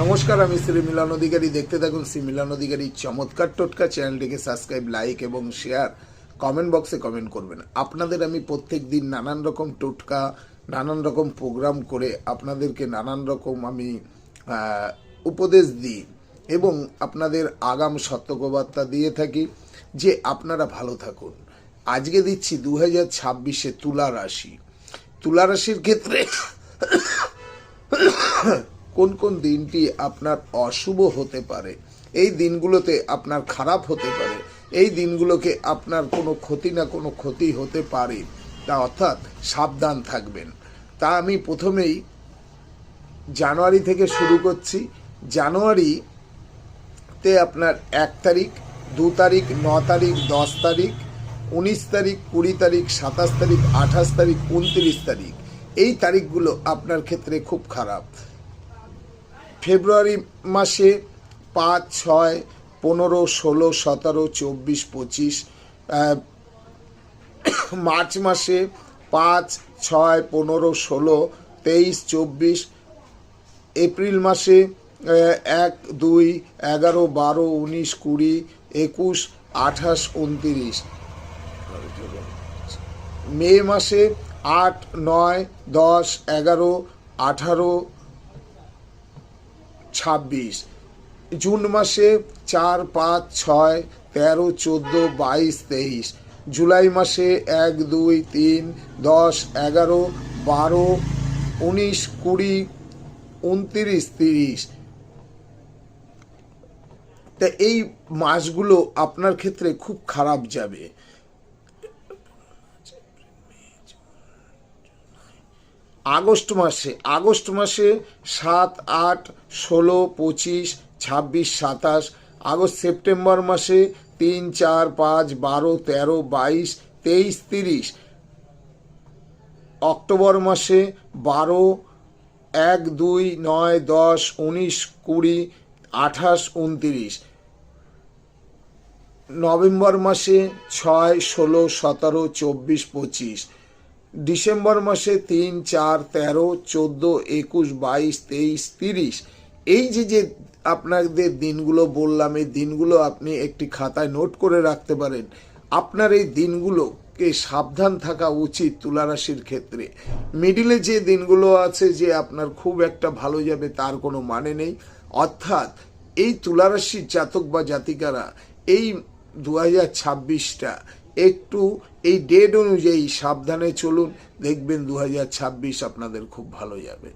নমস্কার, আমি শ্রী মিলন অধিকারী। দেখতে থাকুন শ্রী মিলন অধিকারী। চমৎকার টোটকা চ্যানেলটিকে সাবস্ক্রাইব, লাইক এবং শেয়ার। কমেন্ট বক্সে কমেন্ট করবেন। আপনাদের আমি প্রত্যেক দিন নানান রকম টোটকা, নানান রকম প্রোগ্রাম করে আপনাদেরকে নানান রকম আমি উপদেশ দিই এবং আপনাদের আগাম সতর্কবার্তা দিয়ে থাকি যে আপনারা ভালো থাকুন। আজকে দিচ্ছি দু হাজার ছাব্বিশে তুলা রাশি। তুলা রাশির ক্ষেত্রে কোন কোন দিনটি আপনার অশুভ হতে পারে? এই দিনগুলোতে আপনার খারাপ হতে পারে। এই দিনগুলোকে আপনার কোনো ক্ষতি না কোনো ক্ষতি হতে পারে। তা অর্থাৎ সাবধান থাকবেন। তা আমি প্রথমেই জানুয়ারি থেকে শুরু করছি। জানুয়ারিতে আপনার এক তারিখ, দু তারিখ, ন তারিখ, দশ তারিখ, উনিশ তারিখ, কুড়ি তারিখ, সাতাশ তারিখ, আঠাশ তারিখ, উনত্রিশ তারিখ। এই তারিখগুলো আপনার ক্ষেত্রে খুব খারাপ। ফেব্রুয়ারি মাসে পাঁচ, ছয়, পনেরো, ষোলো, সতেরো, চব্বিশ, পঁচিশ মার্চ মাসে পাঁচ, ছয়, পনেরো, ষোলো, তেইশ, চব্বিশ, এপ্রিল মাসে এক, দুই, এগারো, বারো, উনিশ, কুড়ি, একুশ, আঠাশ, উনতিরিশ। মে মাসে আট, নয়, দশ, এগারো, আঠারো ছাব্বিশ। জুন মাসে চার, পাঁচ, ছয়, তেরো, চোদ্দ, বাইশ, তেইশ। জুলাই মাসে এক, দুই, তিন, দশ, এগারো, বারো, উনিশ, কুড়ি, উনতিরিশ, তিরিশ। তা এই মাসগুলো আপনার ক্ষেত্রে খুব খারাপ যাবে। আগস্ট মাসে আগস্ট মাসে সাত, আট, ষোলো, পঁচিশ, ছাব্বিশ, সাতাশ, আগস্ট সেপ্টেম্বর মাসে তিন, চার, পাঁচ, বারো, তেরো, বাইশ, তেইশ, তিরিশ, অক্টোবর মাসে বারো, এক, দুই, নয়, দশ, উনিশ, কুড়ি, আঠাশ, উনতিরিশ, নভেম্বর মাসে ছয়, ষোলো, সতেরো, চব্বিশ, পঁচিশ ডিসেম্বর মাসে তিন, চার, তেরো, চোদ্দ, একুশ, বাইশ, তেইশ, তিরিশ। এই যে যে আপনাদের দিনগুলো বললাম, এই দিনগুলো আপনি একটি খাতায় নোট করে রাখতে পারেন। আপনার এই দিনগুলোকে সাবধান থাকা উচিত তুলারাশির ক্ষেত্রে। মিডিলে যে দিনগুলো আছে যে আপনার খুব একটা ভালো যাবে, তার কোনো মানে নেই। অর্থাৎ এই তুলারাশির জাতক বা জাতিকারা এই দু হাজার ছাব্বিশটা একটু এই ডেট অনুযায়ী সাবধানে চলুন দেখবেন দু হাজার ছাব্বিশ আপনাদের খুব ভালো যাবে।